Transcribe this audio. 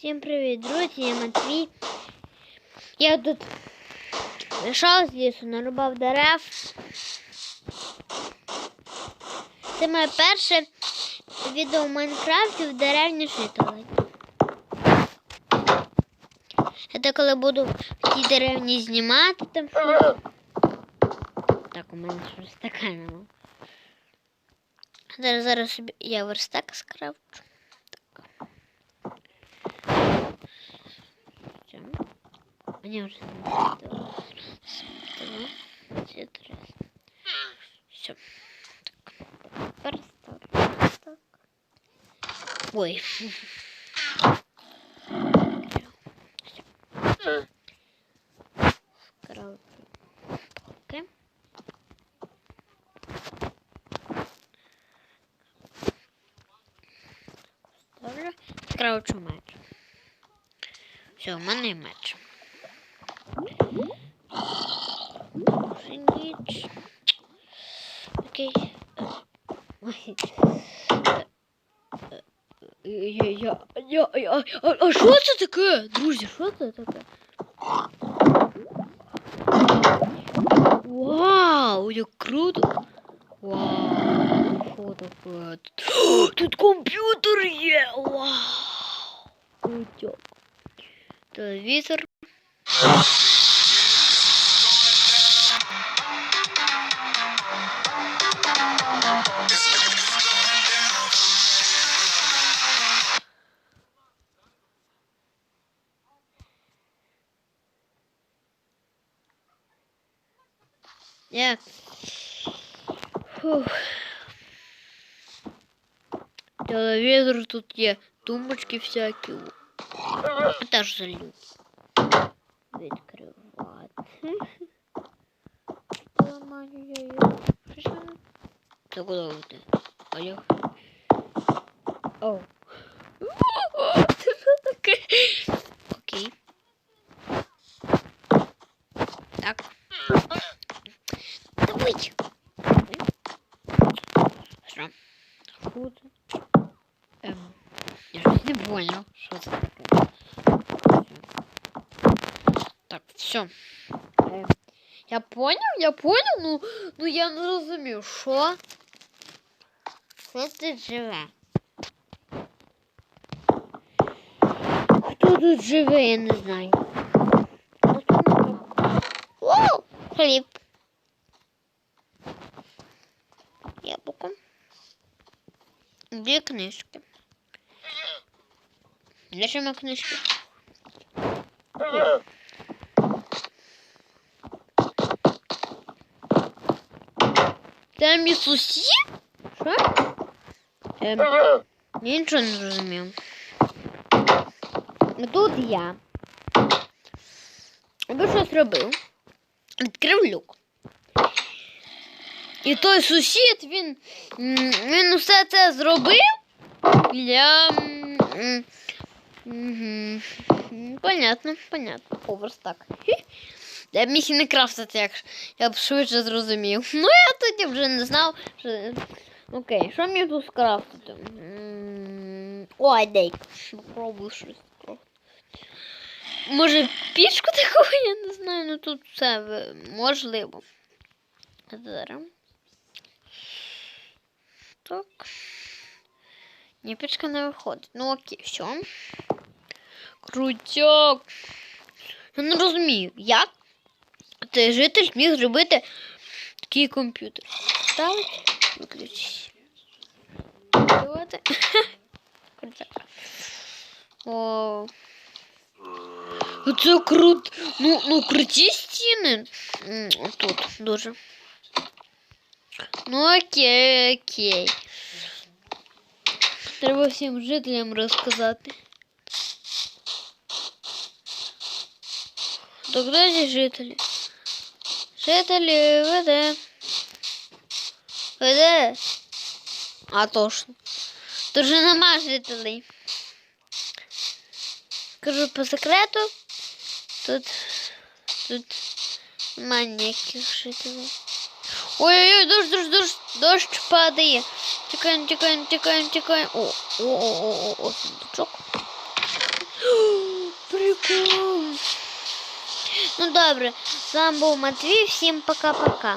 Всім привіт, друзі, я Матвій. Я тут вийшов з лісу, нарубав дерев. Це моє перше відео в Майнкрафті в деревні жителі. Це коли буду в тій деревні знімати там щось. Так, у мене щось таке нема. Зараз, зараз я верстак скрафчу. Все. Мне уже два, три, три. Все. Так. Переставлю. Так. Ой. Скраучу меч. Все, у мене. Ніч. Окей. Ой. Я, я, я, я, а, а що це таке? Друзі, що це таке? Вау, як круто! Вау, що таке? Тут, тут комп'ютер є! Вау! Круто. Телевізор. Як? Фух. Телевізор тут є, тумбочки всякі. Теж залью. Відкривати. Ламаю я його. Що ж воно? Це куди йти? Алло. Оу. Худ. Ем. Я не понял, що це таке. Так, все. Я понял, я понял, ну, ну я не розумів, що? Що тут живе? Хто тут живе, я не знаю. Вау, хліб. Дві книжки. Лежимо книжки. Це мій сусід? Що? Ем, я нічого не зрозумів. Тут я. Аби щось робив. Відкрив люк. І той сусід, він, він усе це зробив для. М, Понятно, понятно. Оверстак. Хі. Я міг і не крафтити, як я б швидше зрозумів. Ну я тоді вже не знав, що. Окей, що мені тут скрафтити? Ой, дейк. Попробую щось скрафтити. Може, пічку таку, я не знаю, ну тут все можливо. Зараз. Так. Ні, пічка не виходить. Ну окей, все. Крутяк. Я не розумію, як цей житель зміг зробити такий комп'ютер. Ставить, виключить. Давайте. Крутяк. О. Це круто. Ну, ну круті стіни. Тут дуже. Ну окей, окей. Треба всім жителям розказати. Так де ці жителі? Жителі веде. Веде. А точно. Тут же нема жителей. Кажу по секрету. Тут. Тут нема ніяких жителей. Ой-ой-ой, дощ, дощ, дощ, дощ падає. Тікаємо, тікаємо, тікаємо, тікаємо. О, о, о, о, сундучок. Ну добре, з вами був Матвій, всім пока-пока.